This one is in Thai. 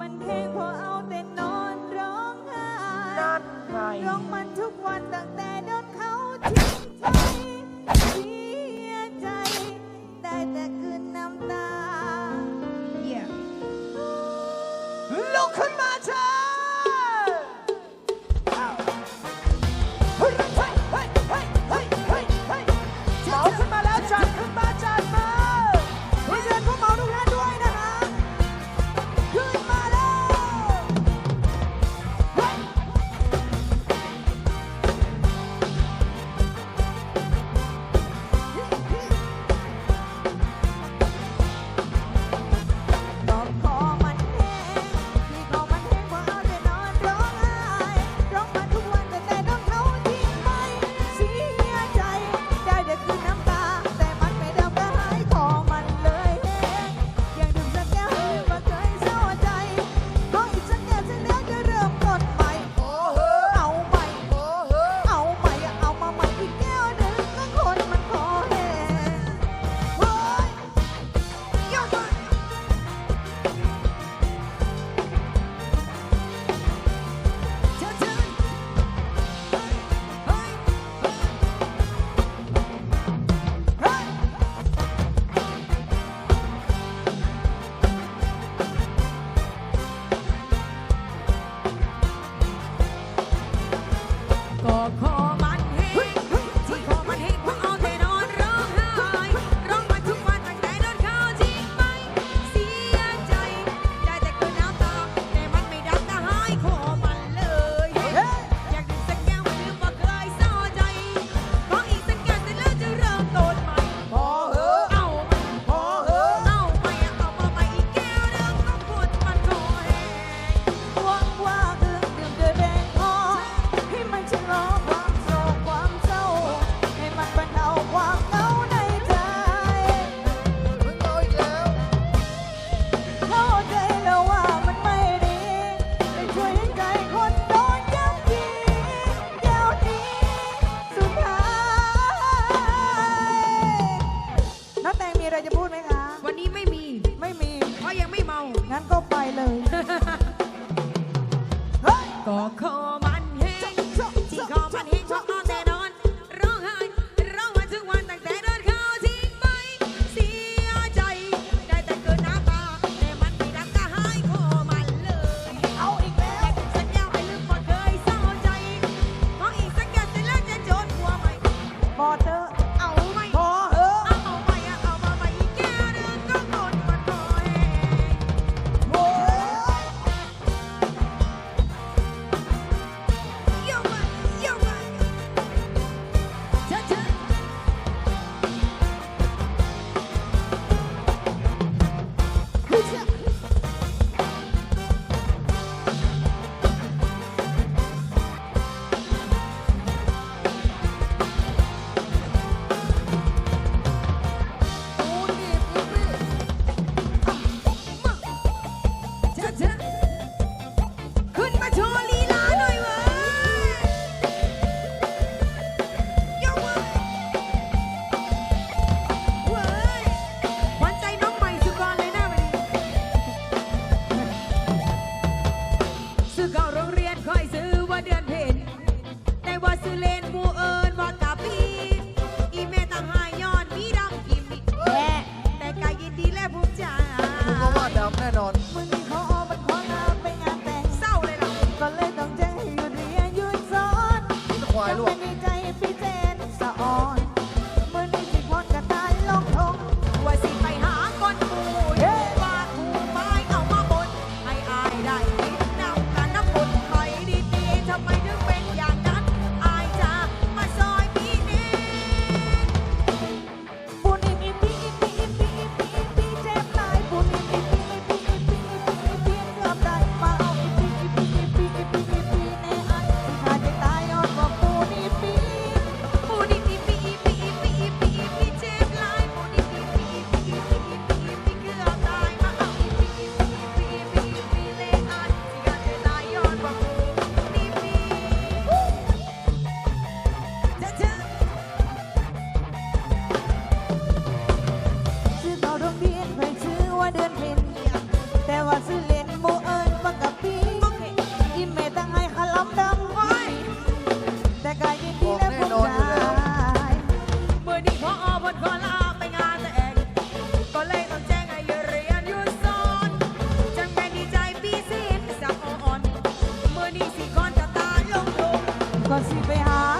มันแค่พอเอาแต่นอนร้องไห้นั่นไงร้องมันทุกวันตั้งแต่โดนเขาทิ้งใจเสียใจ ได้แต่คืนน้ำตา ลูกขึ้นมาเธอ on. 公司不好。